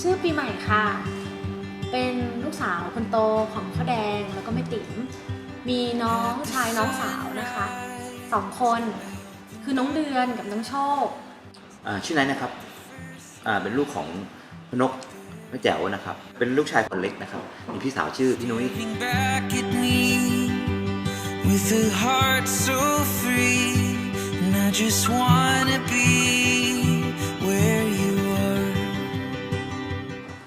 ชื่อปีใหม่ค่ะ เป็นลูกสาวคนโตของพ่อแดงแล้วก็แม่ติ๋ม มีน้องชายน้องสาวนะคะสองคน คือน้องเดือนกับน้องโชค อ่าชื่อนายนะครับ อ่าเป็นลูกของพนกแม่แจ๋วนะครับ เป็นลูกชายคนเล็กนะครับ มีพี่สาวชื่อพี่นุ้ย Looking back at me with a heart so free, and I just wanna be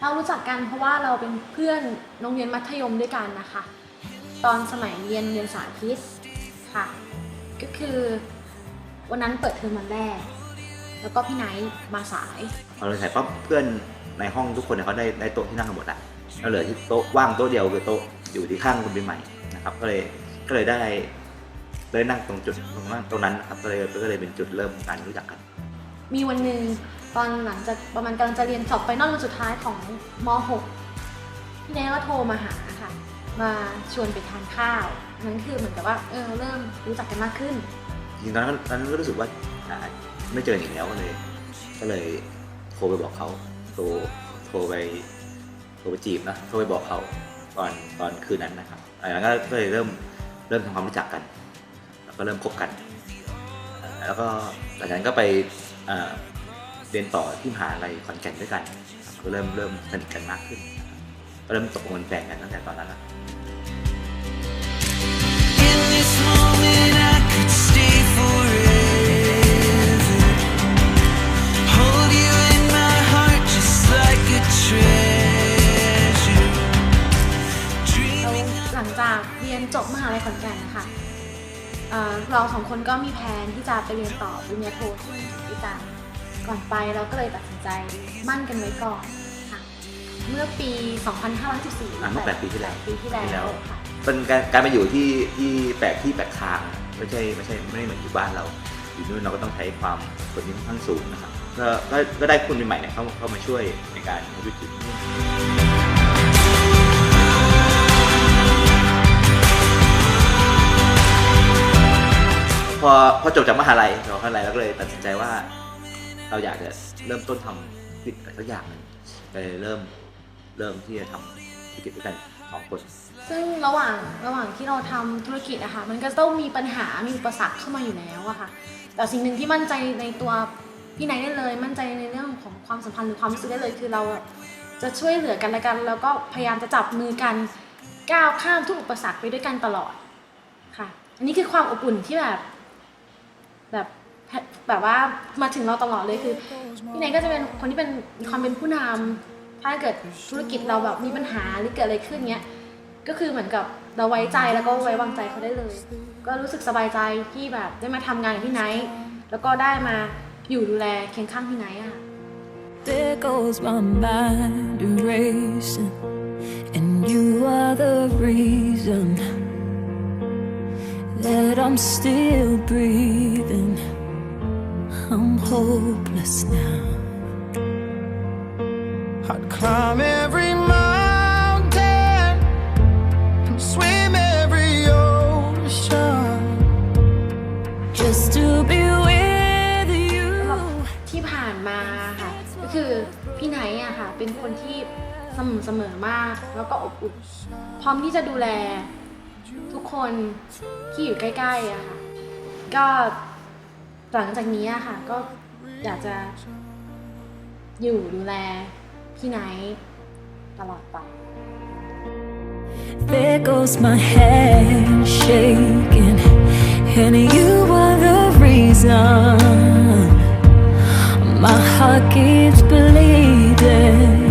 เรารู้จักกันเพราะว่าเราเป็นเพื่อนโรงเรียนมัธยมด้วยกันนะคะ ตอนสมัยเรียนเรียนสาธิตค่ะ ก็คือวันนั้นเปิดเทอมวันแรก แล้วก็พี่ไนท์มาสายพอเราถ่ายปั๊บเพื่อนในห้องทุกคนเนี่ยเขาได้ได้โต๊ะที่นั่งกันหมดละแล้วเหลือที่โต๊ะว่างโต๊ะเดียวคือโต๊ะอยู่ที่ข้างคุณปีใหม่นะครับ ก็เลยก็เลยได้เลยนั่งตรงจุดตรงนั้นตรงนั้นนะครับก็เลยก็เลยเป็นจุดเริ่มการรู้จักกัน มีวันหนึ่งตอนหลังจากประมาณกำลังจะเรียนสอบไฟนอลวันสุดท้ายของม .6 พี่แนก็โทรมาหาค่ะ มาชวนไปทานข้าวนั่นคือเหมือนกับว่าเออเริ่มรู้จักกันมากขึ้นจริงตอนนั้นตอนนั้นก็รู้สึกว่าไม่เจออีกแล้วก็เลย ก็เลยโทรไปบอกเขาโทรโทรไปโทรไปจีบนะโทรไปบอกเขาตอนตอนคืนนั้นนะครับหลังจากนั้นก็เลยเริ่มเริ่มทำความรู้จักกัน แล้วก็เริ่มคบกัน แล้วก็หลังจากนั้นก็ไป เรียนต่อที่มหาลัยขอนแก่นด้วยกันครับก็เริ่มเริ่มสนิทกันมากขึ้นก็เริ่มตกลงเป็นแฟนกันตั้งแต่ตอนนั้นแล้ว In this moment, I could stay forever. Hold you in my heart just like a treasure. เรา Dreaming หลังจากเรียนจบมหาลัยขอนแก่นนะคะ เอ่อเราสองคนก็มีแผนที่จะไปเรียนต่อปริญญาโทที่อังกฤษด้วยกันก่อนไปเราก็เลยตัดสินใจมั่นกันไว้ก่อนค่ะ เมื่อปี 2514อะเมื่อแปดปีที่แล้ว ปีที่แล้วค่ะเป็นการการมาอยู่ที่ที่แปลกที่แปลกทางไม่ใช่ไม่ใช่ไม่ได้เหมือนอยู่บ้านเรา อยู่นู่นเราก็ต้องใช้ความคนที่ค่อนข้างสูงนะครับก็ก็ก็ได้คุณใหม่ๆเนี่ยเข้าเข้ามาช่วยในการใช้ชีวิตอยู่ที่นู่ อพอจบจากมหาลัยเรามหาลัยเราก็เลยตัดสินใจว่า เราอยากจะเริ่มต้นทำธุรกิจอะไรสักอย่างหนึงก็เลยเริ่มเริ่มที่จะทำธุรกิจด้วยกันสองคน ซึ่งระหว่างระหว่างที่เราทำธุรกิจอะค่ะมันก็ต้องมีปัญหามีอุปสรรคเข้ามาอยู่แล้วอะค่ะแต่สิ่งหนึ่งที่มั่นใจในตัวพี่ไนท์ได้เลย มั่นใจในเรื่องของความสัมพันธ์หรือความรู้สึกได้เลย คือเราจะช่วยเหลือกันและกัน แล้วก็พยายามจะจับมือกันก้าวข้ามทุกอุปสรรคไปด้วยกันตลอดค่ะ อันนี้คือความอบอุ่นที่แบบ แบบแบบว่ามาถึงเราตลอดเลยคือพี่ไนท์ก็จะเป็นคนที่เป็นมีความเป็นผู้นำถ้าเกิดธุรกิจเราแบบมีปัญหาหรือเกิดอะไรขึ้นเนี้ยก็คือเหมือนกับเราไว้ใจแล้วก็ไว้วางใจเขาได้เลย ก็รู้สึกสบายใจที่แบบได้มาทำงานกับพี่ไนท์แล้วก็ได้มาอยู่ดูแลเคียงข้างพี่ไนท์อะค่ะ There goes my mind erasing, and you are the reason that I'm still breathing. I'm hopeless now. I'd climb every mountain and swim every ocean. Just to be with you. ที่ผ่านมาค่ะก็คือพี่ไนท์อะค่ะเป็นคนที่สม่ำเสมอมากแล้วก็อบอุ่นพร้อมที่จะดูแล ทุกคนที่อยู่ใกล้ๆอะค่ะ ก็หลังจากนี้อะค่ะ ก็อยากจะอยู่ดูแลพี่ไนท์ตลอดไป There goes my head shaking, and you are the reason my heart keeps bleeding.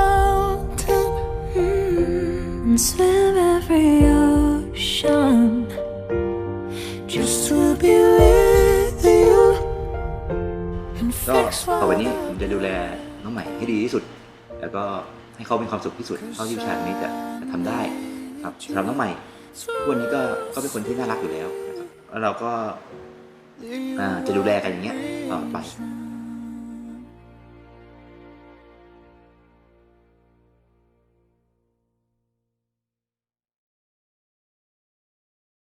Mountain. and swim every ocean. just to be with you and ก็ fix ต่อไป what นี้ผมจะดูแลน้องใหม่ให้ดีที่สุด แล้วก็ให้เขามีความสุขที่สุดเท่าที่ผู้ชายคนนี้จะจะทำได้ครับสำหรับน้องใหม่ทุกวันนี้ก็ก็เป็นคนที่น่ารักอยู่แล้วนะครับแล้วเราก็อ่าจะดูแลกันอย่างเงี้ยต่อไป